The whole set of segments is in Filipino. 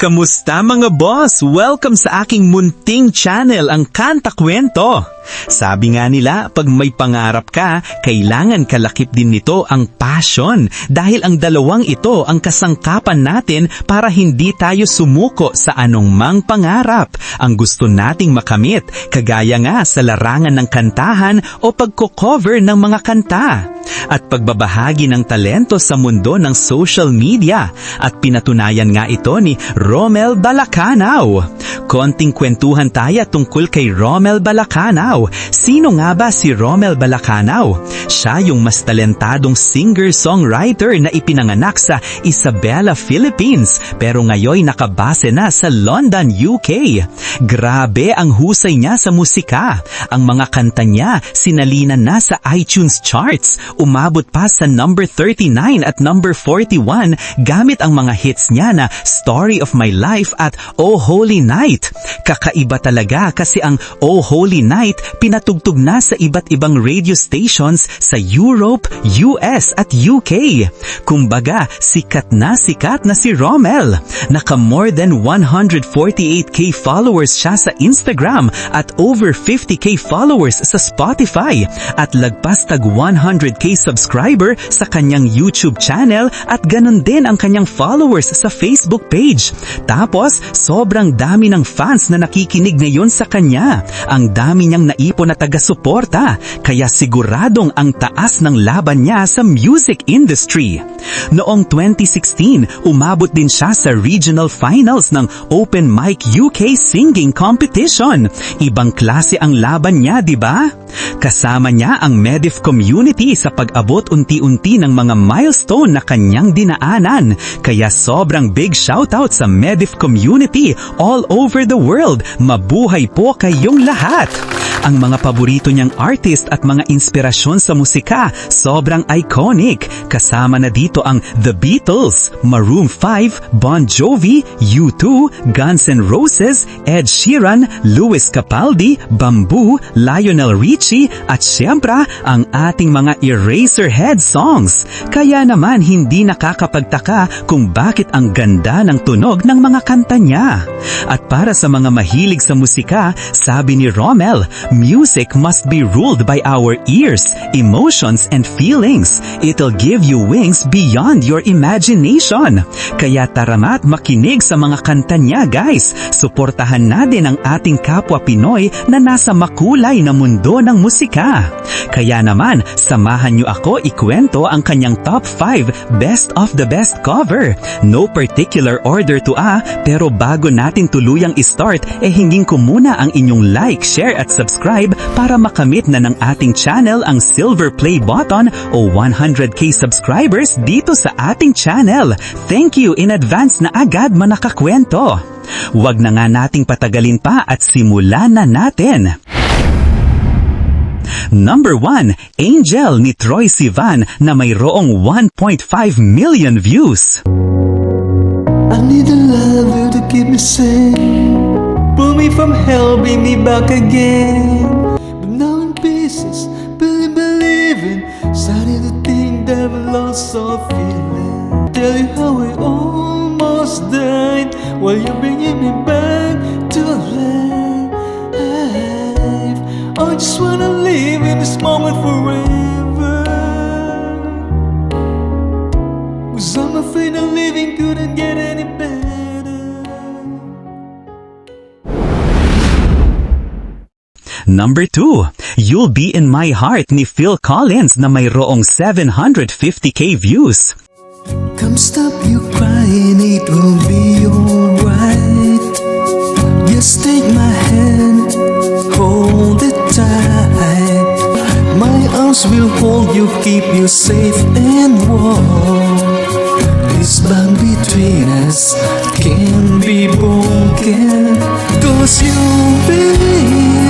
Kamusta mga boss? Welcome sa aking munting channel, ang Kanta Kwento. Sabi nga nila, pag may pangarap ka, kailangan kalakip din nito ang passion. Dahil ang dalawang ito ang kasangkapan natin para hindi tayo sumuko sa anongmang pangarap. Ang gusto nating makamit, kagaya nga sa larangan ng kantahan o pagko-cover ng mga kanta. At pagbabahagi ng talento sa mundo ng social media. At pinatunayan nga ito ni Romel Balacanaw. Konting kwentuhan tayo tungkol kay Romel Balacanaw. Sino nga ba si Romel Balacanaw? Siya yung mas talentadong singer-songwriter na ipinanganak sa Isabela, Philippines pero ngayon nakabase na sa London, UK. Grabe ang husay niya sa musika. Ang mga kanta niya sinalinan na sa iTunes charts umabot pa sa number 39 at number 41 gamit ang mga hits niya na Story of My Life at Oh Holy Night. Kakaiba talaga kasi ang Oh Holy Night pinatugtog na sa iba't ibang radio stations sa Europe, US at UK. Kumbaga, sikat na sikat na si Rommel. Naka more than 148k followers siya sa Instagram at over 50k followers sa Spotify at lagpas tag 100k subscriber sa kanyang YouTube channel at ganun din ang kanyang followers sa Facebook page. Tapos, sobrang dami ng fans na nakikinig ngayon sa kanya. Ang dami niyang naipon na taga-suporta, kaya siguradong ang taas ng laban niya sa music industry. Noong 2016, umabot din siya sa regional finals ng Open Mic UK Singing Competition. Ibang klase ang laban niya, di ba? Kasama niya ang Medif community sa pag-abot unti-unti ng mga milestone na kanyang dinaanan. Kaya sobrang big shoutout sa Medif community all over the world. Mabuhay po kayong lahat! Ang mga paborito niyang artist at mga inspirasyon sa musika sobrang iconic. Kasama na dito ang The Beatles, Maroon 5, Bon Jovi, U2, Guns N' Roses, Ed Sheeran, Louis Capaldi, Bamboo, Lionel Richie at siyempre ang ating mga Eraserhead songs. Kaya naman hindi nakakapagtaka kung bakit ang ganda ng tunog ng mga kanta niya. At para sa mga mahilig sa musika, sabi ni Rommel, music must be ruled by our ears, emotions, and feelings. It'll give you wings beyond your imagination. Kaya taramat makinig sa mga kanta niya guys. Suportahan natin ang ating kapwa Pinoy na nasa makulay na mundo ng musika. Kaya naman, samahan niyo ako ikwento ang kanyang top 5 best of the best cover. No particular order to ah, pero bago natin tuluyang i-start, eh hingin ko muna ang inyong like, share at subscribe para makamit na ng ating channel ang silver play button o 100k subscribers dito sa ating channel. Thank you in advance na agad manakakwento. Huwag na nga nating patagalin pa at simulan na natin. Number 1, Angel ni Troy Sivan na mayroong 1.5 million views. I need a lover to keep me sane. Pull me from hell, bring me back again. But now in pieces, believe, believing. Starting to think that we lost all feeling. Tell you how I almost died while you're bringing me back to life. I just wanna live in this moment forever. Cause I'm afraid of living couldn't get any better. Number 2, You'll Be in My Heart ni Phil Collins na mayroong 750k views. Come stop you crying, it will be alright. Just take my hand, hold it tight. My arms will hold you, keep you safe and warm. This bond between us can be broken. Cause you'll be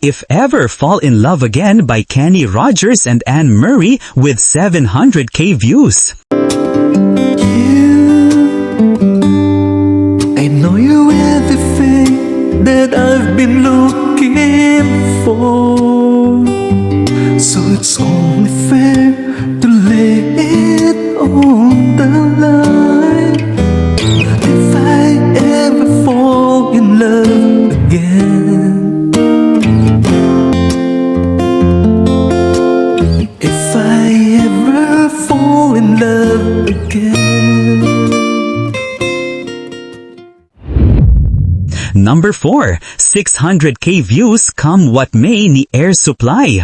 If Ever Fall in Love Again by Kenny Rogers and Anne Murray with 700k views. I know you're everything that I've been looking for. So it's only fair Number 4, 600k views come what may ni Air Supply.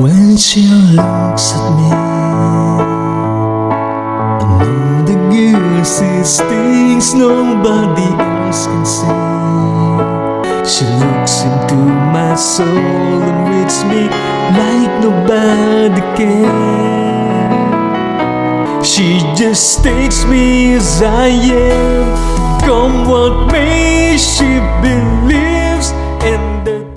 When she looks at me, I know the girl sees things nobody else can see. She looks into my soul and reads me like nobody can. She just takes me as I am. Come what may, she believes in the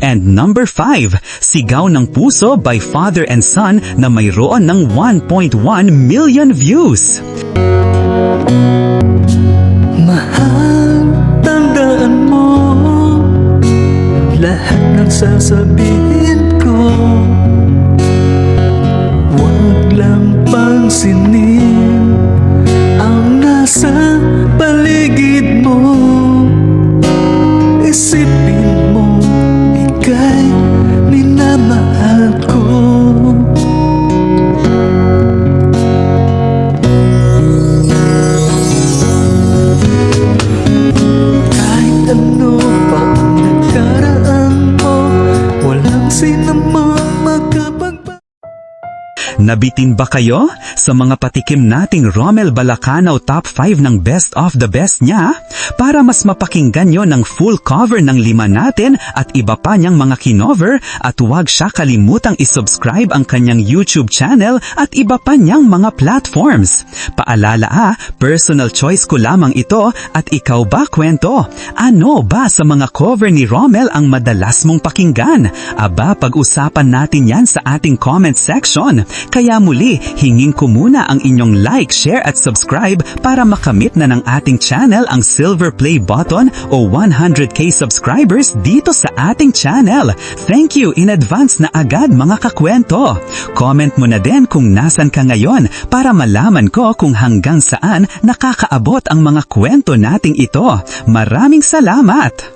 And number 5, Sigaw ng Puso by Father and Son na mayroon ng 1.1 million views. Mahal, tandaan mo Lahat ng sasabihin se nem Nabitin ba kayo sa mga patikim nating Rommel Balacanaw Top 5 ng Best of the Best niya? Para mas mapakinggan nyo ng full cover ng lima natin at iba pa niyang mga kinover at huwag siya kalimutang isubscribe ang kanyang YouTube channel at iba pa niyang mga platforms. Paalala ah, personal choice ko lamang ito at ikaw ba kwento? Ano ba sa mga cover ni Rommel ang madalas mong pakinggan? Aba, pag-usapan natin yan sa ating comment section. Kaya muli, hingin ko muna ang inyong like, share at subscribe para makamit na ng ating channel ang silver play button o 100k subscribers dito sa ating channel. Thank you in advance na agad mga kakwento. Comment mo na din kung nasan ka ngayon para malaman ko kung hanggang saan nakakaabot ang mga kwento nating ito. Maraming salamat!